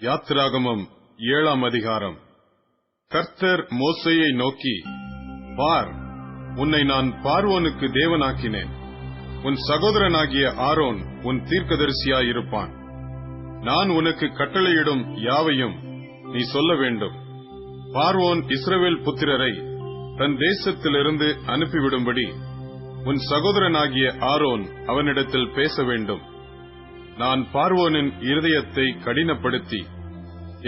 யாத்திராகமம் ஏழாம் அதிகாரம். கர்த்தர் மோசையை நோக்கி பார் உன்னை நான் பார்வோனுக்கு தேவனாக்கினேன். உன் சகோதரனாகிய ஆரோன் உன் தீர்க்கதரிசியாயிருப்பான். நான் உனக்கு கட்டளையிடும் யாவையும் நீ சொல்ல வேண்டும். பார்வோன் இஸ்ரவேல் புத்திரரை தன் தேசத்திலிருந்து அனுப்பிவிடும்படி உன் சகோதரனாகிய ஆரோன் அவனிடத்தில் பேச வேண்டும். நான் பார்வோனின் இருதயத்தை கடினப்படுத்தி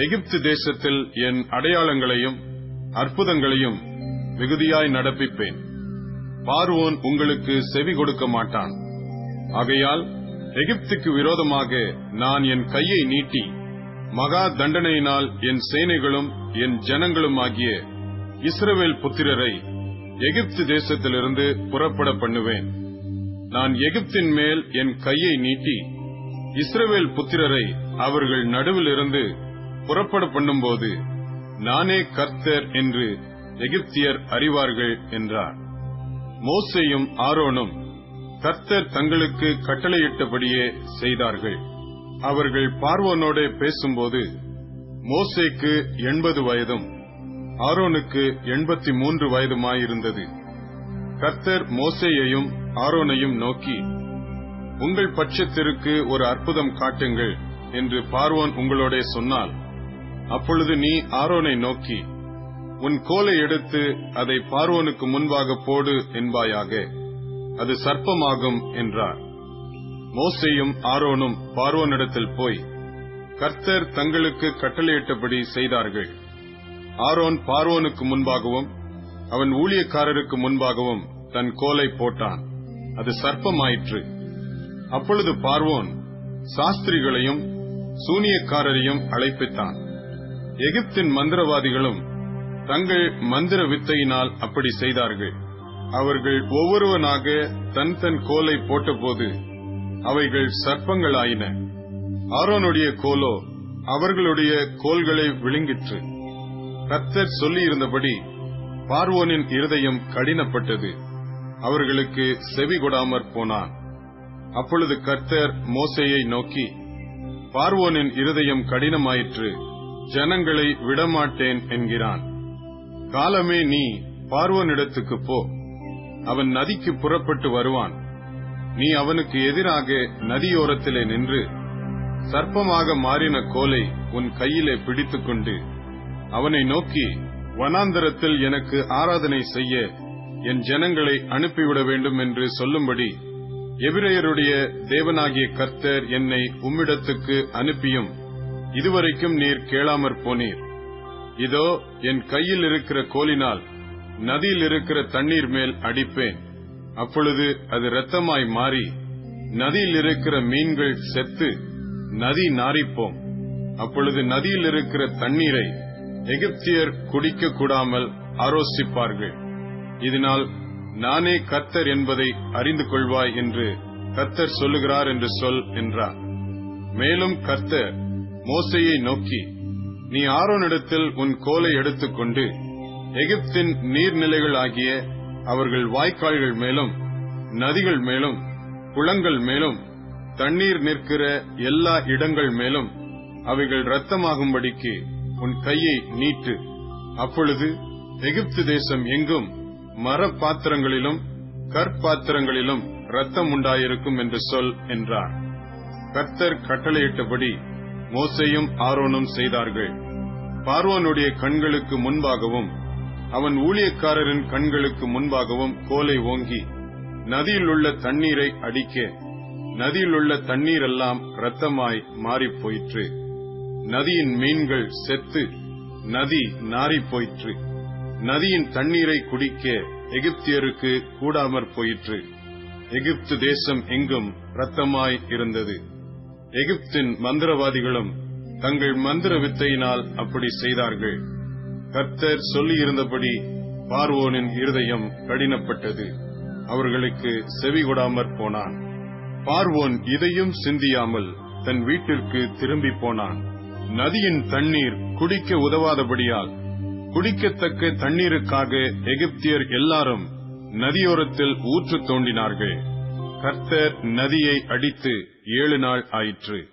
எகிப்து தேசத்தில் என் அடையாளங்களையும் அற்புதங்களையும் மிகுதியாய் நடப்பிப்பேன். பார்வோன் உங்களுக்கு செவி கொடுக்க மாட்டான். ஆகையால் எகிப்துக்கு விரோதமாக நான் என் கையை நீட்டி மகா தண்டனையினால் என் சேனைகளும் என் ஜனங்களும் ஆகிய இஸ்ரவேல் புத்திரரை எகிப்து தேசத்திலிருந்து புறப்பட பண்ணுவேன். நான் எகிப்தின் மேல் என் கையை நீட்டி இஸ்ரவேல் புத்திரரை அவர்கள் நடுவிலிருந்து புறப்பட பண்ணும்போது நானே கர்த்தர் என்று எகிப்தியர் அறிவார்கள் என்றார். மோசையும் ஆரோனும் கர்த்தர் தங்களுக்கு கட்டளையிட்டபடியே செய்தார்கள். அவர்கள் பார்வோனோட பேசும்போது மோசேக்கு எண்பது வயதும் ஆரோனுக்கு எண்பத்தி மூன்று வயதுமாயிருந்தது. கர்த்தர் மோசேயையும் ஆரோனையும் நோக்கி உங்கள் பட்சத்திற்கு ஒரு அற்புதம் காட்டுங்கள் என்று பார்வோன் உங்களோட சொன்னால் அப்பொழுது நீ ஆரோனை நோக்கி உன் கோலை எடுத்து அதை பார்வோனுக்கு முன்பாக போடு என்பாயாக அது சர்ப்பமாகும் என்றார். மோசையும் ஆரோனும் பார்வோனிடத்தில் போய் கர்த்தர் தங்களுக்கு கட்டளையிட்டபடி செய்தார்கள். ஆரோன் பார்வோனுக்கு முன்பாகவும் அவன் ஊழியக்காரருக்கு முன்பாகவும் தன் கோலை போட்டான். அது சர்ப்பமாயிற்று. அப்பொழுது பார்வோன் சாஸ்திரிகளையும் சூனியக்காரரையும் அழைப்பித்தான். எகிப்தின் மந்திரவாதிகளும் தங்கள் மந்திர வித்தையினால் அப்படி செய்தார்கள். அவர்கள் ஒவ்வொருவனாக தன் தன் கோலை போட்டபோது அவைகள் சர்ப்பங்களாயின. ஆரோனுடைய கோலோ அவர்களுடைய கோல்களை விழுங்கிற்று. கத்தர் சொல்லியிருந்தபடி பார்வோனின் இருதயம் கடினப்பட்டது. அவர்களுக்கு செவி கொடாமற் போனான். அப்பொழுது கர்த்தர் மோசையை நோக்கி பார்வோனின் இருதயம் கடினமாயிற்று ஜனங்களை விடமாட்டேன் என்கிறான். காலமே நீ பார்வோனிடத்துக்கு போ. அவன் நதிக்கு புறப்பட்டு வருவான். நீ அவனுக்கு எதிராக நதியோரத்திலே நின்று சர்ப்பமாக மாறின கோலை உன் கையிலே பிடித்துக்கொண்டு அவனை நோக்கி வனாந்தரத்தில் எனக்கு ஆராதனை செய்ய என் ஜனங்களை அனுப்பிவிட வேண்டும் என்று சொல்லும்படி எபிரேயருடைய தேவனாகிய கர்த்தர் என்னை உம்மிடத்துக்கு அனுப்பியும். இதுவரைக்கும் நீர் கேளாமற் போனீர். இதோ என் கையில் இருக்கிற கோலினால் நதியில் இருக்கிற தண்ணீர் மேல் அடிப்பேன். அப்பொழுது அது இரத்தமாய் மாறி நதியில் இருக்கிற மீன்கள் செத்து நதி நாரிப்போம் அப்பொழுது நதியில் இருக்கிற தண்ணீரை எகிப்தியர் குடிக்க கூடாமல் ஆரோசிப்பார்கள். இதனால் நானே கர்த்தர் என்பதை அறிந்து கொள்வாய் என்று கர்த்தர் சொல்லுகிறார் என்று சொல் என்றார். மேலும் கர்த்தர் மோசையை நோக்கி நீ ஆரோனிடத்தில் உன் கோலை எடுத்துக்கொண்டு எகிப்தின் நீர்நிலைகள் ஆகிய அவர்கள் வாய்க்கால்கள் மேலும் நதிகள் மேலும் குளங்கள் மேலும் தண்ணீர் நிற்கிற எல்லா இடங்கள் மேலும் அவைகள் ரத்தமாகும்படிக்கு உன் கையை நீட்டு. அப்பொழுது எகிப்து தேசம் எங்கும் மரப்பாத்திரங்களிலும் கற்பாத்திரங்களிலும் ரத்தம் உண்டாயிருக்கும் என்று சொல் என்றார். கர்த்தர் கட்டளையிட்டபடி மோசையும் ஆரோனும் செய்தார்கள். பார்வோனுடைய கண்களுக்கு முன்பாகவும் அவன் ஊழியக்காரரின் கண்களுக்கு முன்பாகவும் கோலை ஓங்கி நதியில் உள்ள தண்ணீரை அடிக்க நதியில் உள்ள தண்ணீரெல்லாம் இரத்தமாய் மாறிப் போயிற்று நதியின் மீன்கள் செத்து நதி நாறிப் போயிற்று நதியின் தண்ணீரை குடிக்க எகிப்தியருக்கு கூடாமற் போயிற்று. எகிப்து தேசம் எங்கும் இரத்தமாய் இருந்தது. எகிப்தின் மந்திரவாதிகளும் தங்கள் மந்திர வித்தையினால் அப்படி செய்தார்கள். கர்த்தர் சொல்லியிருந்தபடி பார்வோனின் இருதயம் கடினப்பட்டது. அவர்களுக்கு செவி கொடாமற் போனான். பார்வோன் இதையும் சிந்தியாமல் தன் வீட்டிற்கு திரும்பி போனான். நதியின் தண்ணீர் குடிக்க உதவாதபடியால் குடிக்கத்தக்க தண்ணீருக்காக எகிப்தியர் எல்லாரும் நதியோரத்தில் ஊற்று தோண்டினார்கள். கர்த்தர் நதியை அடித்து ஏழு நாள் ஆயிற்று.